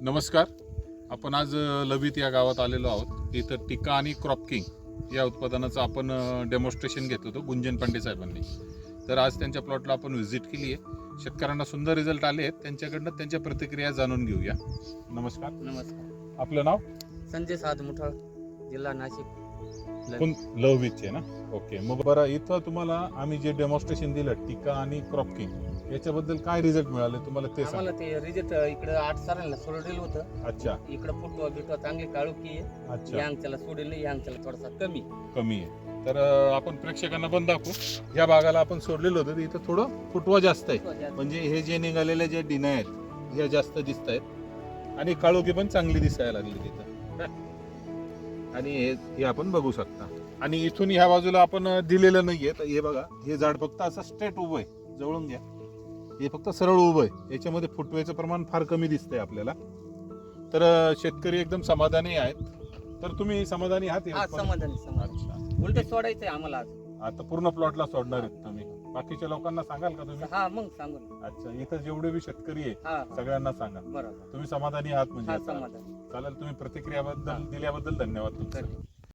नमस्कार. आपण आज लवित या गावात आलेलो आहोत. इथं टिका आणि क्रॉप किंग या उत्पादनाचं आपण डेमॉन्स्ट्रेशन घेत होतो गुंजन पांडे साहेबांनी. तर आज त्यांच्या प्लॉटला आपण व्हिजिट केली आहे शेतकऱ्यांना सुंदर रिझल्ट आले आहेत. त्यांच्याकडनं त्यांच्या प्रतिक्रिया जाणून घेऊया. नमस्कार. नमस्कार. आपलं नाव? संजय साध मुठळ जिल्हा नाशिक. कोण? लववितचे ना? ओके. मग बरं इथं तुम्हाला आम्ही जे डेमॉन्स्ट्रेशन दिलं टिका आणि क्रॉप किंग याच्याबद्दल काय रिझल्ट मिळाले? तुम्हाला ते सांग. आम्हाला ते रिजेक्ट इकडे आठ सारांना सोडलेलं होतं. अच्छा. इकडे फुटवा बिटवा चांगली काळुकी आहे. अच्छा. या अंगच्याला सोडेल या अंगच्याला थोडासा कमी कमी आहे. तर अं, आपण प्रेक्षकांना पण दाखवू. या भागाला आपण सोडलेलं होतं. तर इथं थोडं फुटवा जास्त आहे. म्हणजे हे जे निघालेले जे डिना आहेत ह्या जास्त दिसत आहेत. आणि काळोखी पण चांगली दिसायला लागली तिथं. आणि हे हे आपण बघू शकता. आणि इथून ह्या बाजूला आपण अं, दिलेलं नाहीये. तर हे बघा हे झाड फक्त असं स्ट्रेट उभं आहे. जवळून घ्या. हे फक्त सरळ उभं आहे. याच्यामध्ये फुटव्याचं प्रमाण फार कमी दिसतंय आपल्याला. तर शेतकरी एकदम समाधानी आहेत. तर तुम्ही समाधानी आहात या समाधान समाधान. अच्छा. उलट सोडायचंय आम्हाला आज. आता पूर्ण प्लॉटला सोडणार आहेत तुम्ही. बाकीच्या लोकांना सांगाल का तुम्ही? हा मग सांगू ना. अच्छा इथं जेवढे बी शेतकरी आहे हा हा. सगळ्यांना सांगा. बरोबर. तुम्ही समाधानी आहात म्हणजे हा आता? समाधान. चालेल तुम्ही प्रतिक्रियाबद्दल दिल्याबद्दल धन्यवाद तुमचे. धन्यवाद.